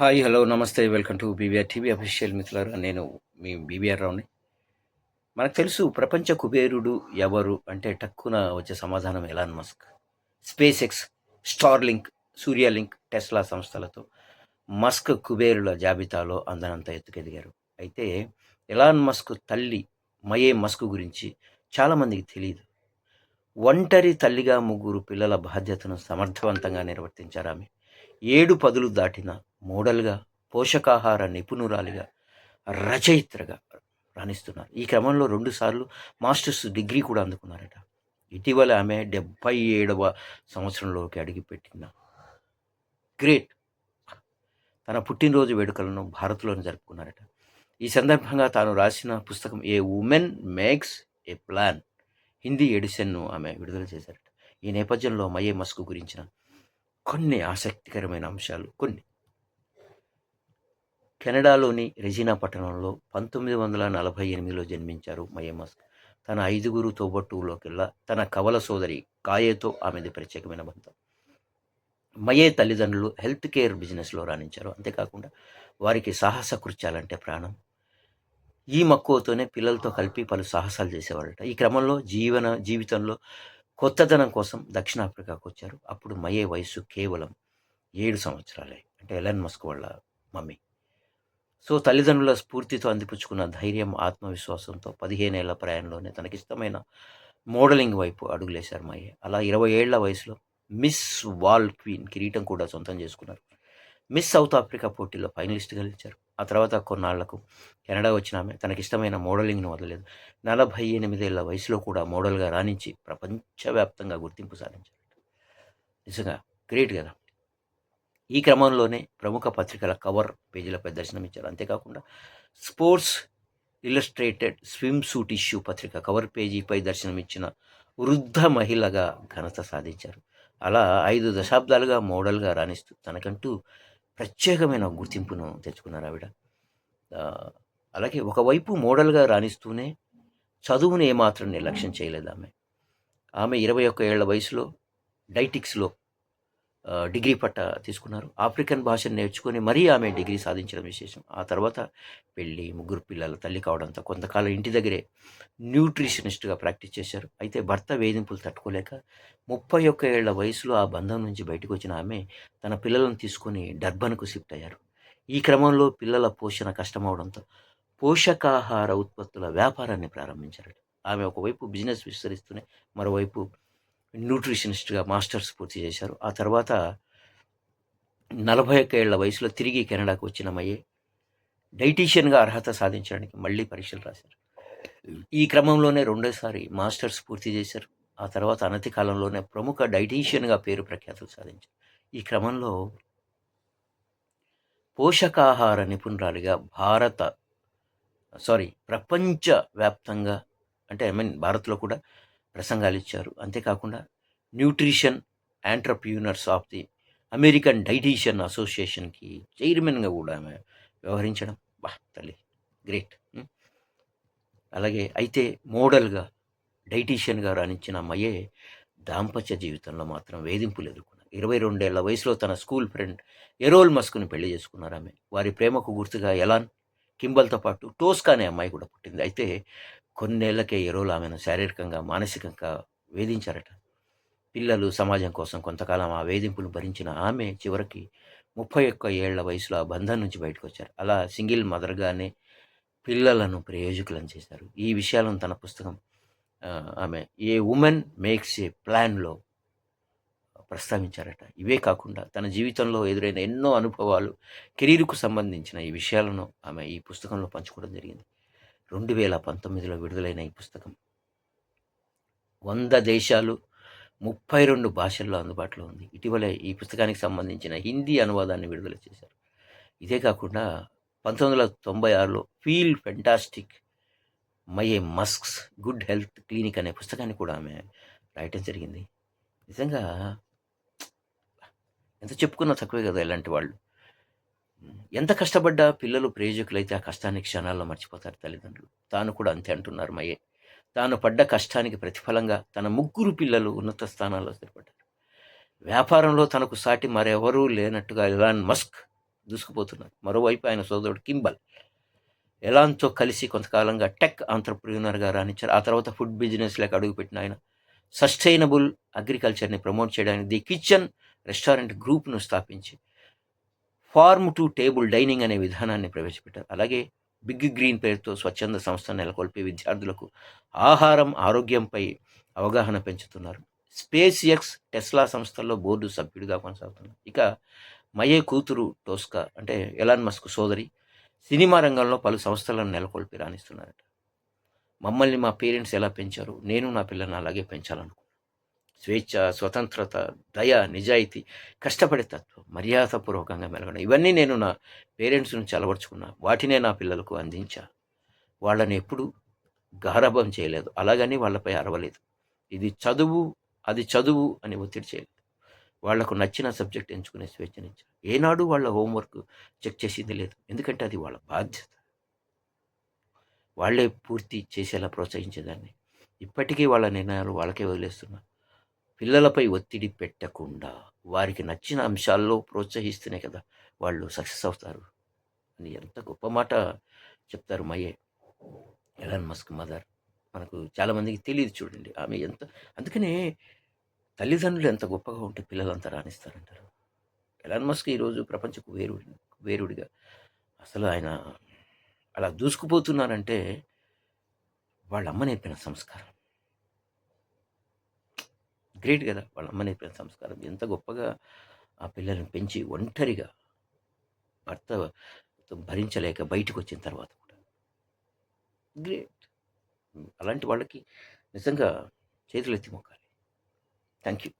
Hi hello నమస్తే welcome to BBR TV official మిత్రులారా. నేను మీ బీబీఆర్ రావుని. మనకు తెలుసు ప్రపంచ కుబేరుడు ఎవరు అంటే టక్కున వచ్చే సమాధానం Elon Musk SpaceX Starlink సూర్య సూర్యలింక్ టెస్లా సంస్థలతో మస్క్ కుబేరుల జాబితాలో అందనంత ఎత్తుకెదిగారు. అయితే ఎలాన్ మస్క్ తల్లి మయే మస్క్ గురించి చాలామందికి తెలియదు ఒంటరి తల్లిగా ముగ్గురు పిల్లల బాధ్యతను సమర్థవంతంగా నిర్వర్తించారు ఆమె. ఏడు పదులు దాటిన మోడల్గా పోషకాహార నిపుణురాలిగా రచయిత్రగా రాణిస్తున్నారు. ఈ క్రమంలో రెండుసార్లు మాస్టర్స్ డిగ్రీ కూడా అందుకున్నారట. ఇటీవల ఆమె డెబ్బై ఏడవ సంవత్సరంలోకి అడుగుపెట్టిన గ్రేట్ తన పుట్టినరోజు వేడుకలను భారత్లోనే జరుపుకున్నారట. ఈ సందర్భంగా తాను రాసిన పుస్తకం a woman makes a plan Hindi ఎడిషన్ను ఆమె విడుదల చేశారట. ఈ నేపథ్యంలో మయే మస్కు గురించిన కొన్ని ఆసక్తికరమైన అంశాలు కొన్ని. కెనడాలోని రెజినా పట్టణంలో పంతొమ్మిది వందల నలభై ఎనిమిదిలో జన్మించారు మయే మస్క్. తన ఐదుగురు తోబట్టువులోకెల్లా తన కవల సోదరి కాయేతో ఆమెది ప్రత్యేకమైన బంధం. మయే తల్లిదండ్రులు హెల్త్ కేర్ బిజినెస్లో రాణించారు. అంతేకాకుండా వారికి సాహస కృత్యాలంటే ప్రాణం. ఈ మక్కువతోనే పిల్లలతో కలిపి పలు సాహసాలు చేసేవాళ్ళట. ఈ క్రమంలో జీవన జీవితంలో కొత్తదనం కోసం దక్షిణాఫ్రికాకు వచ్చారు. అప్పుడు మయే వయసు కేవలం ఏడు సంవత్సరాలే. అంటే ఎలన్ మస్క్ వాళ్ళ మమ్మీ. సో తల్లిదండ్రుల స్ఫూర్తితో అందిపుచ్చుకున్న ధైర్యం ఆత్మవిశ్వాసంతో పదిహేనేళ్ళ ప్రయాణంలోనే తనకిష్టమైన మోడలింగ్ వైపు అడుగులేశారు మయ్య అలా ఇరవై ఏళ్ళ వయసులో మిస్ వాల్ క్వీన్ కిరీటం కూడా సొంతం చేసుకున్నారు. మిస్ సౌత్ ఆఫ్రికా పోటీలో ఫైనలిస్ట్ గెలిచారు. ఆ తర్వాత కొన్నాళ్ళకు కెనడా వచ్చిన ఆమె తనకిష్టమైన మోడలింగ్ను వదలలేదు. నలభై ఎనిమిదేళ్ళ వయసులో కూడా మోడల్గా రాణించి ప్రపంచవ్యాప్తంగా గుర్తింపు సాధించారు నిజంగా గ్రేట్ కదా! ఈ క్రమంలోనే ప్రముఖ పత్రికల కవర్ పేజీలపై దర్శనమిచ్చారు. అంతేకాకుండా Sports Illustrated swimsuit issue పత్రిక కవర్ పేజీపై దర్శనమిచ్చిన వృద్ధ మహిళగా ఘనత సాధించారు. అలా ఐదు దశాబ్దాలుగా మోడల్గా రాణిస్తూ తనకంటూ ప్రత్యేకమైన గుర్తింపును తెచ్చుకున్నారు ఆవిడ. అలాగే ఒకవైపు మోడల్గా రాణిస్తూనే చదువుని ఏమాత్రం నిర్లక్ష్యం చేయలేదు ఆమె. ఆమె ఇరవై ఒక్క ఏళ్ళ వయసులో డైటిక్స్లో డిగ్రీ పట్ట తీసుకున్నారు. ఆఫ్రికన్ భాషను నేర్చుకొని మరీ ఆమె డిగ్రీ సాధించడం విశేషం. ఆ తర్వాత పెళ్ళి ముగ్గురు పిల్లల తల్లి కావడంతో కొంతకాలం ఇంటి దగ్గరే న్యూట్రిషనిస్ట్గా ప్రాక్టీస్ చేశారు. అయితే భర్త వేధింపులు తట్టుకోలేక ముప్పై ఒక్క ఏళ్ళ వయసులో ఆ బంధం నుంచి బయటకు వచ్చిన ఆమె తన పిల్లలను తీసుకొని డర్బన్కు షిఫ్ట్ అయ్యారు. ఈ క్రమంలో పిల్లల పోషణ కష్టమవడంతో పోషకాహార ఉత్పత్తుల వ్యాపారాన్ని ప్రారంభించారు ఆమె ఒకవైపు బిజినెస్ విస్తరిస్తూనే మరోవైపు న్యూట్రిషనిస్ట్గా మాస్టర్స్ పూర్తి చేశారు. ఆ తర్వాత నలభై ఒక్క ఏళ్ళ వయసులో తిరిగి కెనడాకు వచ్చిన మయ్యే డైటీషియన్గా అర్హత సాధించడానికి మళ్ళీ పరీక్షలు రాశారు. ఈ క్రమంలోనే రెండోసారి మాస్టర్స్ పూర్తి చేశారు. ఆ తర్వాత అనతి కాలంలోనే ప్రముఖ డైటీషియన్గా పేరు ప్రఖ్యాతులు సాధించారు. ఈ క్రమంలో పోషకాహార నిపుణురాలిగా భారత సారీ ప్రపంచ వ్యాప్తంగా అంటే ఐ మీన్ భారత్లో కూడా ప్రసంగాలు ఇచ్చారు. అంతేకాకుండా nutrition entrepreneurs of the American dietitian అసోసియేషన్కి చైర్మన్గా కూడా ఆమె వ్యవహరించడం బా తల్లి గ్రేట్. అలాగే అయితే మోడల్గా డైటీషియన్గా రాణించిన మయే దాంపత్య జీవితంలో మాత్రం వేధింపులు ఎదుర్కొన్నారు. ఇరవై రెండేళ్ళ వయసులో తన స్కూల్ ఫ్రెండ్ ఎరోల్ మస్క్ని పెళ్ళి చేసుకున్నారు ఆమె. వారి ప్రేమకు గుర్తుగా ఎలాన్ కింబల్తో పాటు టోస్కా అనే అమ్మాయి కూడా పుట్టింది. అయితే కొన్నేళ్ళకే ఎరువులు ఆమెను శారీరకంగా మానసికంగా వేధించారట. పిల్లలు సమాజం కోసం కొంతకాలం ఆ వేధింపులు భరించిన ఆమె చివరికి ముప్పై ఒక్క ఏళ్ళ వయసులో ఆ బంధం నుంచి బయటకు వచ్చారు అలా సింగిల్ మదర్గానే పిల్లలను ప్రయోజకులను చేశారు. ఈ విషయాలను తన పుస్తకం ఆమె ఏ ఉమెన్ మేక్స్ ఏ ప్లాన్లో ప్రస్తావించారట. ఇవే కాకుండా తన జీవితంలో ఎదురైన ఎన్నో అనుభవాలు కెరీర్కు సంబంధించిన ఈ విషయాలను ఆమె ఈ పుస్తకంలో పంచుకోవడం జరిగింది. రెండు వేల పంతొమ్మిదిలో విడుదలైన ఈ పుస్తకం. వంద దేశాలు ముప్పై రెండు భాషల్లో అందుబాటులో ఉంది. ఇటీవలే ఈ పుస్తకానికి సంబంధించిన హిందీ అనువాదాన్ని విడుదల చేశారు. ఇదే కాకుండా పంతొమ్మిది వందల తొంభై ఆరులో feel fantastic Maye Musk's good health clinic అనే పుస్తకాన్ని కూడా ఆమె రాయటం జరిగింది. నిజంగా ఎంత చెప్పుకున్నా తక్కువే కదా ఇలాంటి వాళ్ళు. ఎంత కష్టపడ్డా పిల్లలు ప్రయోజకులైతే ఆ కష్టాన్ని క్షణాల్లో మర్చిపోతారు తల్లిదండ్రులు. తాను కూడా అంతే అంటున్నారు మయ్యే తాను పడ్డ కష్టానికి ప్రతిఫలంగా తన ముగ్గురు పిల్లలు ఉన్నత స్థానాల్లో స్థిరపడ్డారు. వ్యాపారంలో తనకు సాటి మరెవరూ లేనట్టుగా ఎలాన్ మస్క్ దూసుకుపోతున్నారు. మరోవైపు ఆయన సోదరుడు కింబల్. ఎలాన్తో కలిసి కొంతకాలంగా టెక్ ఆంటర్ప్రీనర్గా రాణించారు. ఆ తర్వాత ఫుడ్ బిజినెస్లోకి అడుగుపెట్టిన ఆయన. సస్టైనబుల్ అగ్రికల్చర్ని ప్రమోట్ చేయడానికి ది కిచెన్ రెస్టారెంట్ గ్రూప్ను స్థాపించి ఫార్మ్ టు టేబుల్ డైనింగ్ అనే విధానాన్ని ప్రవేశపెట్టారు. అలాగే బిగ్ గ్రీన్ పేరుతో స్వచ్ఛంద సంస్థ నెలకొల్పి విద్యార్థులకు ఆహారం ఆరోగ్యంపై అవగాహన పెంచుతున్నారు. స్పేస్ ఎక్స్ టెస్లా సంస్థల్లో బోర్డు సభ్యుడిగా కొనసాగుతున్నారు. ఇక మయే కూతురు టోస్కా అంటే ఎలాన్ మస్క్ సోదరి సినిమా రంగంలో పలు సంస్థలను నెలకొల్పి రాణిస్తున్నారట. మమ్మల్ని మా పేరెంట్స్ ఎలా పెంచారు? నేను నా పిల్లల్ని అలాగే పెంచాలనుకుంటున్నాను. స్వేచ్ఛ స్వతంత్రత దయ నిజాయితీ కష్టపడే తత్వం మర్యాదపూర్వకంగా మెలగడం. ఇవన్నీ నేను నా పేరెంట్స్ నుంచి అలవర్చుకున్నా. వాటినే నా పిల్లలకు అందించా. వాళ్ళని ఎప్పుడు గారభం చేయలేదు. అలాగని వాళ్ళపై అరవలేదు. ఇది చదువు అది చదువు అని ఒత్తిడి చేయలేదు. వాళ్ళకు నచ్చిన సబ్జెక్ట్ ఎంచుకునే స్వేచ్ఛనిచ్చారు ఏనాడు వాళ్ళ హోంవర్క్ చెక్ చేసింది లేదు. ఎందుకంటే అది వాళ్ళ బాధ్యత. వాళ్ళే పూర్తి చేసేలా ప్రోత్సహించేదాన్ని. ఇప్పటికీ వాళ్ళ నిర్ణయాలు వాళ్ళకే వదిలేస్తున్నా. పిల్లలపై ఒత్తిడి పెట్టకుండా వారికి నచ్చిన అంశాల్లో ప్రోత్సహిస్తేనే కదా వాళ్ళు సక్సెస్ అవుతారు. అని ఎంత గొప్ప మాట చెప్తారు మయే. Elon Musk mother. మనకు చాలామందికి తెలియదు చూడండి. ఆమె ఎంత అందుకనే తల్లిదండ్రులు ఎంత గొప్పగా ఉంటే పిల్లలంతా రాణిస్తారంటారు. ఎలాన్ మస్క్ ఈరోజు ప్రపంచకు వేరు వేరుడిగా. అసలు ఆయన అలా దూసుకుపోతున్నారంటే వాళ్ళ అమ్మ నేర్పిన సంస్కారం. గ్రేట్ కదా! వాళ్ళ అమ్మ నేర్పిన సంస్కారం. ఎంత గొప్పగా ఆ పిల్లల్ని పెంచి ఒంటరిగా భర్త భరించలేక బయటకు వచ్చిన తర్వాత కూడా. గ్రేట్! అలాంటి వాళ్ళకి నిజంగా చేతులు ఎత్తి మొక్కాలి. Thank you